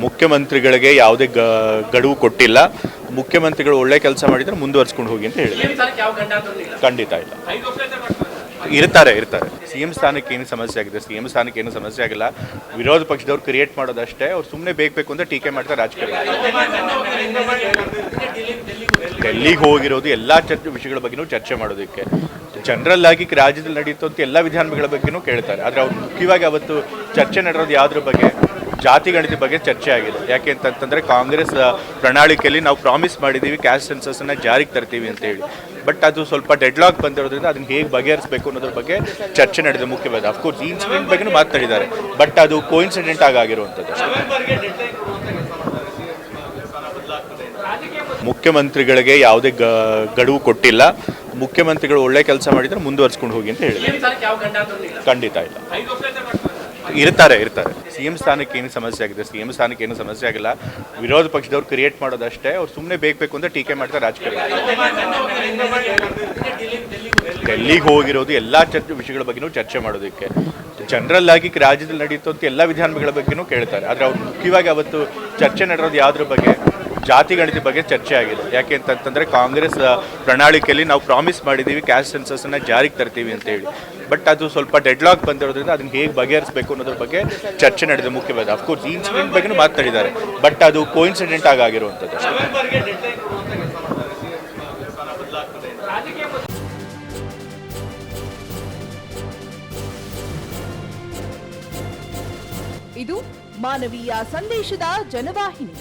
ಮುಖ್ಯಮಂತ್ರಿಗಳಿಗೆ ಯಾವುದೇ ಗ- ಗಡುವು ಕೊಟ್ಟಿಲ್ಲ. ಮುಖ್ಯಮಂತ್ರಿಗಳು ಒಳ್ಳೆ ಕೆಲಸ ಮಾಡಿದ್ರೆ ಮುಂದುವರ್ಸ್ಕೊಂಡು ಹೋಗಿ ಅಂತ ಹೇಳಿ ಖಂಡಿತ ಇಲ್ಲ. ಇರ್ತಾರೆ ಇರ್ತಾರೆ. ಸಿ ಎಂ ಸ್ಥಾನಕ್ಕೆ ಏನು ಸಮಸ್ಯೆ ಆಗಿದೆ? ಸಿ ಎಂ ಸ್ಥಾನಕ್ಕೆ ಏನು ಸಮಸ್ಯೆ ಆಗಿಲ್ಲ. ವಿರೋಧ ಪಕ್ಷದವ್ರು ಕ್ರಿಯೇಟ್ ಮಾಡೋದಷ್ಟೇ. ಅವ್ರು ಸುಮ್ಮನೆ ಬೇಕು ಬೇಕು ಅಂತ ಟೀಕೆ ಮಾಡ್ತಾರೆ ರಾಜಕೀಯ ಡೆಲ್ಲಿಗೆ ಹೋಗಿರೋದು ಎಲ್ಲ ಚರ್ಚೆ ವಿಷಯಗಳ ಬಗ್ಗೆನೂ ಚರ್ಚೆ ಮಾಡೋದಕ್ಕೆ. ಜನರಲ್ ಆಗಿ ರಾಜ್ಯದಲ್ಲಿ ನಡೆಯುತ್ತಂತ ಎಲ್ಲ ವಿಧಾನಗಳ ಬಗ್ಗೆನೂ ಕೇಳ್ತಾರೆ. ಆದರೆ ಅವ್ರು ಮುಖ್ಯವಾಗಿ ಅವತ್ತು ಚರ್ಚೆ ನಡೆಯೋದು ಯಾವುದ್ರ ಬಗ್ಗೆ? ಜಾತಿ ಗಣಿತ ಬಗ್ಗೆ ಚರ್ಚೆ ಆಗಿದೆ. ಯಾಕೆ ಅಂತಂತಂದರೆ ಕಾಂಗ್ರೆಸ್ ಪ್ರಣಾಳಿಕೆಯಲ್ಲಿ ನಾವು ಪ್ರಾಮಿಸ್ ಮಾಡಿದ್ದೀವಿ ಕ್ಯಾಸ್ಟ್ ಸೆನ್ಸಸ್ನ ಜಾರಿಗೆ ತರ್ತೀವಿ ಅಂತ ಹೇಳಿ. ಬಟ್ ಅದು ಸ್ವಲ್ಪ ಡೆಡ್ಲಾಕ್ ಬಂದಿರೋದ್ರಿಂದ ಅದನ್ನ ಹೇಗೆ ಬಗೆಹರಿಸಬೇಕು ಅನ್ನೋದ್ರ ಬಗ್ಗೆ ಚರ್ಚೆ ನಡೆದಿದೆ ಮುಖ್ಯವಾದ. ಅಫ್ಕೋರ್ಸ್ ಈ ಇನ್ಸಿಡೆಂಟ್ ಬಗ್ಗೆ ಮಾತಾಡಿದ್ದಾರೆ. ಬಟ್ ಅದು ಕೋಇನ್ಸಿಡೆಂಟ್ ಆಗಿ ಆಗಿರುವಂಥದ್ದು ಮುಖ್ಯಮಂತ್ರಿಗಳಿಗೆ ಯಾವುದೇ ಗಡುವು ಕೊಟ್ಟಿಲ್ಲ. ಮುಖ್ಯಮಂತ್ರಿಗಳು ಒಳ್ಳೆ ಕೆಲಸ ಮಾಡಿದ್ರೆ ಮುಂದುವರಿಸ್ಕೊಂಡು ಹೋಗಿ ಅಂತ ಹೇಳಿ ಖಂಡಿತ ಇಲ್ಲ. ಇರ್ತಾರೆ ಇರ್ತಾರೆ. ಸಿ ಎಂ ಸ್ಥಾನಕ್ಕೆ ಏನು ಸಮಸ್ಯೆ ಆಗಿದೆ. ಸಿ ಎಂ ಸ್ಥಾನಕ್ಕೆ ಏನು ಸಮಸ್ಯೆ ಆಗಿಲ್ಲ. ವಿರೋಧ ಪಕ್ಷದವ್ರು ಕ್ರಿಯೇಟ್ ಮಾಡೋದಷ್ಟೇ. ಅವ್ರು ಸುಮ್ಮನೆ ಬೇಕು ಅಂತ ಟೀಕೆ ಮಾಡ್ತಾರೆ ರಾಜಕೀಯ ಡೆಲ್ಲಿಗೆ ಹೋಗಿರೋದು ಎಲ್ಲ ಚರ್ಚೆ ವಿಷಯಗಳ ಬಗ್ಗೆನೂ ಚರ್ಚೆ ಮಾಡೋದಕ್ಕೆ. ಜನರಲ್ ಆಗಿ ರಾಜ್ಯದಲ್ಲಿ ನಡೆಯುತ್ತಂತ ಎಲ್ಲ ವಿಧಾನಗಳ ಬಗ್ಗೆನೂ ಕೇಳ್ತಾರೆ. ಆದರೆ ಅವ್ರು ಮುಖ್ಯವಾಗಿ ಅವತ್ತು ಚರ್ಚೆ ನಡೆಯೋದು ಯಾವುದ್ರ ಬಗ್ಗೆ? ಜಾತಿ ಗಣಿತ ಬಗ್ಗೆ ಚರ್ಚೆ ಆಗಿದೆ. ಯಾಕೆ ಅಂತಂತಂದರೆ ಕಾಂಗ್ರೆಸ್ ಪ್ರಣಾಳಿಕೆಯಲ್ಲಿ ನಾವು ಪ್ರಾಮಿಸ್ ಮಾಡಿದ್ದೀವಿ ಕ್ಯಾಸ್ಟ್ ಸೆನ್ಸಸ್ನ ಜಾರಿಗೆ ತರ್ತೀವಿ ಅಂತ ಹೇಳಿ. ಬಟ್ ಅದು ಸ್ವಲ್ಪ ಡೆಡ್ಲಾಕ್ ಬಂದಿರೋದ್ರಿಂದ ಅದನ್ನ ಹೇಗೆ ಬಗೆಹರಿಸಬೇಕು ಅನ್ನೋದ್ರ ಬಗ್ಗೆ ಚರ್ಚೆ ನಡೆದಿದೆ ಮುಖ್ಯವಾದ ಅಫ್ಕೋರ್ಸ್ ಈ ಇನ್ಸಿಡೆಂಟ್ ಬಗ್ಗೆ ಮಾತಾಡಿದ್ದಾರೆ. ಬಟ್ ಅದು ಕೋಇನ್ಸಿಡೆಂಟ್ ಆಗಿ ಆಗಿರುವಂಥದ್ದು ಇದು ಮಾನವೀಯ ಸಂದೇಶದ ಜನವಾಹಿನಿ.